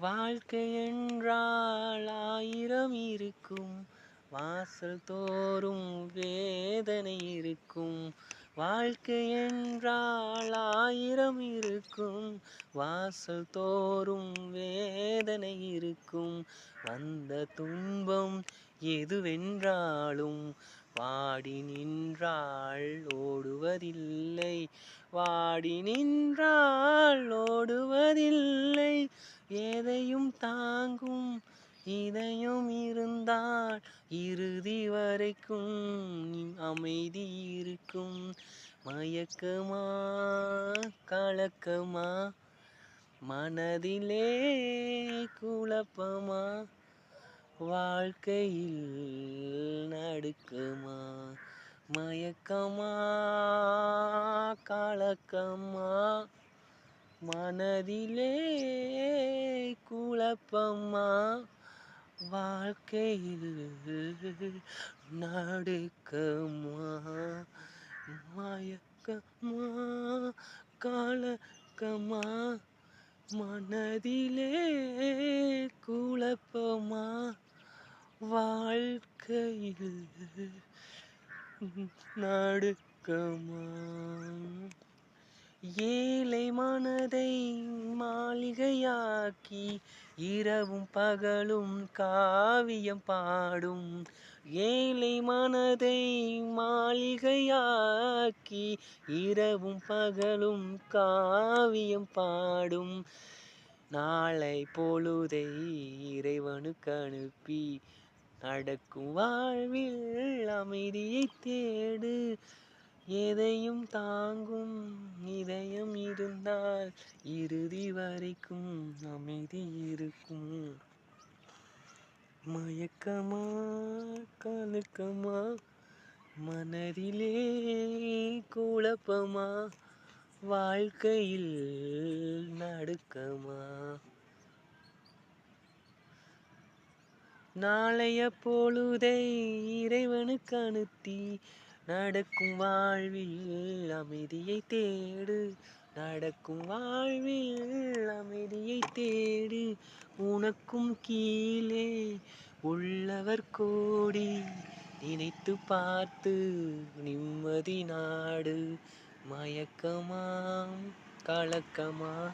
வாழ்க்கை என்றால் ஆயிரம் இருக்கும். வாசல் தோறும் வேதனை இருக்கும். வாழ்க்கை என்றால் ஆயிரம் இருக்கும். வாசல் தோறும் வேதனை இருக்கும். வந்த துன்பம் எதுவென்றாலும் வாடி நின்றாள் ஓடுவதில்லை. வாடி நின்றாள் ஓடுவதில்லை எதையும் தாங்கும் இதயம் இருந்தால் இறுதி வரைக்கும் அமைதி இருக்கும். மயக்கமா கலக்கமா மனதிலே குழப்பமா வாழ்க்கையில் நடுக்கமா மயக்கமா கலக்கமா மனதிலே குழப்பமா வாழ்க்கையில் நடுக்கமா? மயக்கமா? கலக்கமா? மனதிலே குழப்பமா? வாழ்க்கையில் நடுக்கமா? ஏழை மனதை மாளிகையாக்கி இரவும் பகலும் காவியம் பாடும். ஏழை மனதை மாளிகையாக்கி இரவும் பகலும் காவியம் பாடும். நாளை பொழுதை இறைவனுக்கு அனுப்பி நடக்கும் வாழ்வில் அமைதியை தேடு. எதையும் தாங்கும் இதயம் இருந்தால் இறுதி வரைக்கும் அமைதி இருக்கும். மயக்கமா கலக்கமா மனதிலே குழப்பமா வாழ்க்கையில் நடுக்கமா? நாளைய பொழுதை இறைவனுக்கு அனுத்தி நடக்கும் வாழ்வில் அமைதியை தேடு. நடக்கும் வாழ்வில் அமைதியை தேடு. உனக்கும் கீழே உள்ளவர் கோடி. நினைத்து பார்த்து நிம்மதி நாடு. மயக்கமாம் கலக்கமா